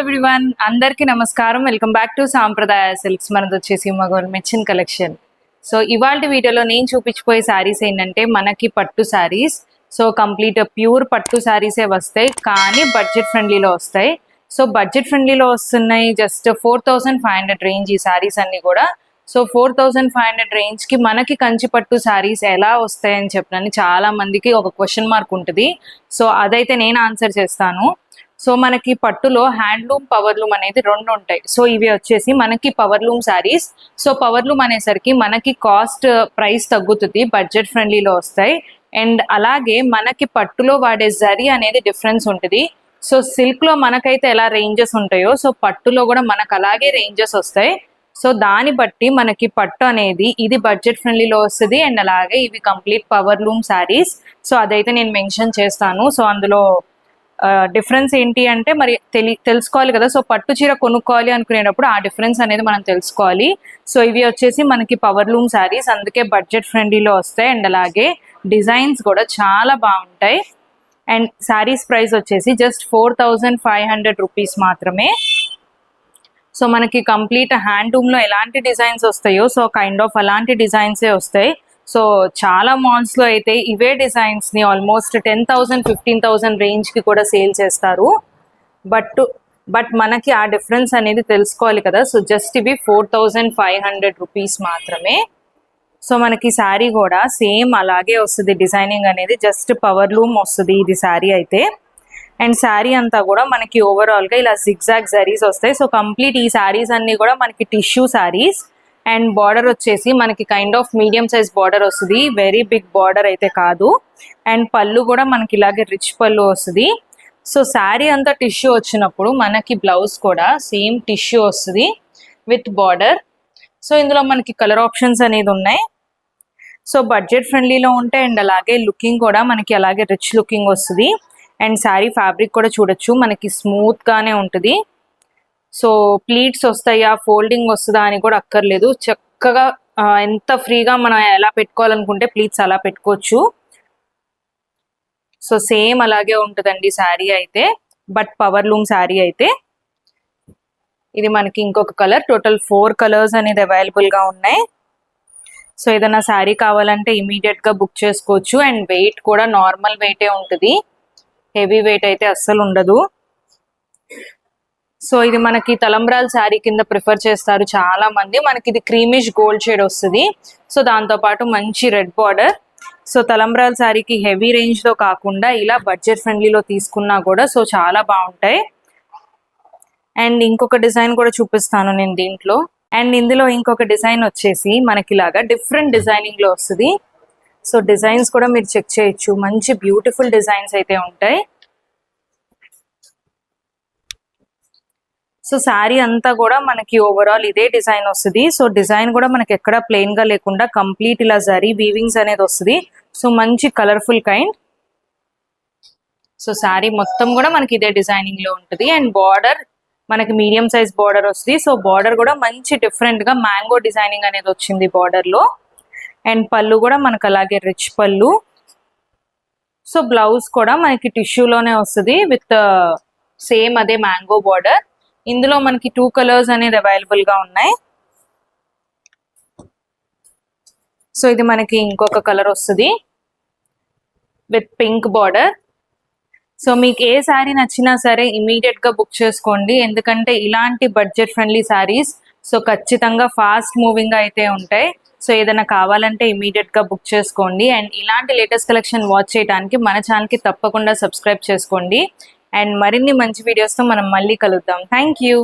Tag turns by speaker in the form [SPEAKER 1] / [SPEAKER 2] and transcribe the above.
[SPEAKER 1] Everyone అందరికీ నమస్కారం. Welcome back to Sampradaya Silks మనది వచ్చేసి మగోల్ మెచ్చిన్ కలెక్షన్ సో ఇవాళ వీడియోలో నేను చూపించిపోయే శారీస్ ఏంటంటే మనకి పట్టు శారీస్ సో కంప్లీట్ ప్యూర్ పట్టు శారీసే వస్తాయి. కానీ బడ్జెట్ ఫ్రెండ్లీలో వస్తాయి. సో బడ్జెట్ ఫ్రెండ్లీలో వస్తున్నాయి just four thousand five hundred range ఈ శారీస్ అన్ని కూడా. So four thousand five hundred రేంజ్కి మనకి కంచి పట్టు శారీస్ ఎలా వస్తాయని చెప్పినని చాలా మందికి ఒక క్వశ్చన్ మార్క్ ఉంటుంది. సో అదైతే నేను ఆన్సర్ చేస్తాను. సో మనకి పట్టులో హ్యాండ్లూమ్ పవర్లూమ్ అనేది రెండు ఉంటాయి. సో ఇవి వచ్చేసి మనకి పవర్లూమ్ శారీస్. సో పవర్లూమ్ అనేసరికి మనకి కాస్ట్ ప్రైస్ తగ్గుతుంది బడ్జెట్ ఫ్రెండ్లీలో వస్తాయి. అండ్ అలాగే మనకి పట్టులో వాడే జరీ అనేది డిఫరెన్స్ ఉంటుంది. సో సిల్క్లో మనకైతే ఎలా రేంజెస్ ఉంటాయో సో పట్టులో కూడా మనకు అలాగే రేంజెస్ వస్తాయి. సో దాన్ని బట్టి మనకి పట్టు అనేది ఇది బడ్జెట్ ఫ్రెండ్లీలో వస్తుంది అండ్ అలాగే ఇవి complete power loom saris. So అదైతే నేను మెన్షన్ చేస్తాను. సో అందులో డిఫరెన్స్ ఏంటి అంటే మరి తెలి తెలుసుకోవాలి కదా. సో పట్టు చీర కొనుక్కోవాలి అనుకునేటప్పుడు ఆ డిఫరెన్స్ అనేది మనం తెలుసుకోవాలి. సో ఇవి వచ్చేసి మనకి పవర్ లూమ్ శారీస్ అందుకే బడ్జెట్ ఫ్రెండ్లీలో వస్తాయి. అండ్ అలాగే డిజైన్స్ కూడా చాలా బాగుంటాయి. అండ్ శారీస్ ప్రైస్ వచ్చేసి just four thousand five hundred rupees మాత్రమే. సో మనకి కంప్లీట్ హ్యాండ్లూమ్లో ఎలాంటి డిజైన్స్ వస్తాయో సో కైండ్ ఆఫ్ అలాంటి డిజైన్సే వస్తాయి. సో చాలా మాల్స్లో అయితే ఇవే డిజైన్స్ని almost ten thousand fifteen thousand రేంజ్కి కూడా సేల్ చేస్తారు. బట్ బట్ మనకి ఆ డిఫరెన్స్ అనేది తెలుసుకోవాలి కదా. సో జస్ట్ ఇవి four thousand five hundred rupees మాత్రమే. సో మనకి శారీ కూడా సేమ్ అలాగే వస్తుంది. డిజైనింగ్ అనేది జస్ట్ పవర్ లూమ్ వస్తుంది ఇది శారీ అయితే. అండ్ శారీ అంతా కూడా మనకి ఓవరాల్గా ఇలా జిగ్జాగ్ శారీస్ వస్తాయి. సో కంప్లీట్ ఈ శారీస్ అన్ని కూడా మనకి టిష్యూ శారీస్ అండ్ బార్డర్ వచ్చేసి మనకి kind of medium size border వస్తుంది. వెరీ బిగ్ బార్డర్ అయితే కాదు. అండ్ పళ్ళు కూడా మనకి ఇలాగే రిచ్ పళ్ళు వస్తుంది. సో శారీ అంతా టిష్యూ వచ్చినప్పుడు మనకి బ్లౌజ్ కూడా సేమ్ టిష్యూ వస్తుంది విత్ బార్డర్ సో ఇందులో మనకి కలర్ ఆప్షన్స్ అనేది ఉన్నాయి. సో బడ్జెట్ ఫ్రెండ్లీలో ఉంటే అండ్ అలాగే లుకింగ్ కూడా మనకి అలాగే రిచ్ లుకింగ్ వస్తుంది. అండ్ శారీ ఫ్యాబ్రిక్ కూడా చూడొచ్చు. మనకి స్మూత్ గానే ఉంటుంది. సో ప్లీట్స్ వస్తాయా? ఫోల్డింగ్ వస్తుందా అని కూడా అక్కర్లేదు. చక్కగా ఎంత ఫ్రీగా మనం ఎలా పెట్టుకోవాలనుకుంటే ప్లీట్స్ అలా పెట్టుకోవచ్చు. సో సేమ్ అలాగే ఉంటుందండి శారీ అయితే. బట్ పవర్ లూమ్ శారీ అయితే. ఇది మనకి ఇంకొక కలర్ టోటల్ ఫోర్ కలర్స్ అనేది అవైలబుల్గా ఉన్నాయి. సో ఏదైనా శారీ కావాలంటే ఇమీడియట్గా బుక్ చేసుకోవచ్చు. అండ్ వెయిట్ కూడా నార్మల్ వెయిటే ఉంటుంది. హెవీ వెయిట్ అయితే అస్సలు ఉండదు. సో ఇది మనకి తలంబ్రాల్ శారీ కింద ప్రిఫర్ చేస్తారు చాలా మంది. మనకి ఇది క్రీమిష్ గోల్డ్ షేడ్ వస్తుంది. సో దాంతో పాటు మంచి రెడ్ బార్డర్. సో తలంబ్రాల్ శారీకి హెవీ రేంజ్లో కాకుండా ఇలా బడ్జెట్ ఫ్రెండ్లీలో తీసుకున్నా కూడా సో చాలా బాగుంటాయి. అండ్ ఇంకొక డిజైన్ కూడా చూపిస్తాను నేను దీంట్లో. అండ్ ఇందులో ఇంకొక డిజైన్ వచ్చేసి మనకి ఇలాగా డిఫరెంట్ డిజైనింగ్లో వస్తుంది. సో డిజైన్స్ కూడా మీరు చెక్ చేయొచ్చు. మంచి బ్యూటిఫుల్ డిజైన్స్ అయితే ఉంటాయి. సో శారీ అంతా కూడా మనకి ఓవరాల్ ఇదే డిజైన్ వస్తుంది. సో డిజైన్ కూడా మనకి ఎక్కడ ప్లెయిన్గా లేకుండా కంప్లీట్ ఇలా జరీ వీవింగ్స్ అనేది వస్తుంది. సో మంచి కలర్ఫుల్ కైండ్ సో శారీ మొత్తం కూడా మనకి ఇదే డిజైనింగ్లో ఉంటుంది. అండ్ బార్డర్ మనకి మీడియం సైజ్ బార్డర్ వస్తుంది. సో బార్డర్ కూడా మంచి డిఫరెంట్గా మ్యాంగో డిజైనింగ్ అనేది వచ్చింది బార్డర్లో. అండ్ పళ్ళు కూడా మనకు అలాగే రిచ్ పళ్ళు. సో బ్లౌజ్ కూడా మనకి టిష్యూలోనే వస్తుంది. విత్ సేమ్ అదే మ్యాంగో బార్డర్ ఇందులో మనకి టూ కలర్స్ అనేది అవైలబుల్గా ఉన్నాయి. సో ఇది మనకి ఇంకొక కలర్ వస్తుంది. విత్ పింక్ బార్డర్ సో మీకు ఏ శారీ నచ్చినా సరే ఇమీడియట్గా బుక్ చేసుకోండి. ఎందుకంటే ఇలాంటి బడ్జెట్ ఫ్రెండ్లీ శారీస్ సో ఖచ్చితంగా ఫాస్ట్ మూవింగ్ అయితే ఉంటాయి. సో ఏదైనా కావాలంటే ఇమీడియట్గా బుక్ చేసుకోండి. అండ్ ఇలాంటి లేటెస్ట్ కలెక్షన్ వాచ్ చేయడానికి మన ఛానల్కి తప్పకుండా సబ్స్క్రైబ్ చేసుకోండి. అండ్ మరిన్ని మంచి వీడియోస్తో మనం మళ్ళీ కలుద్దాం. Thank you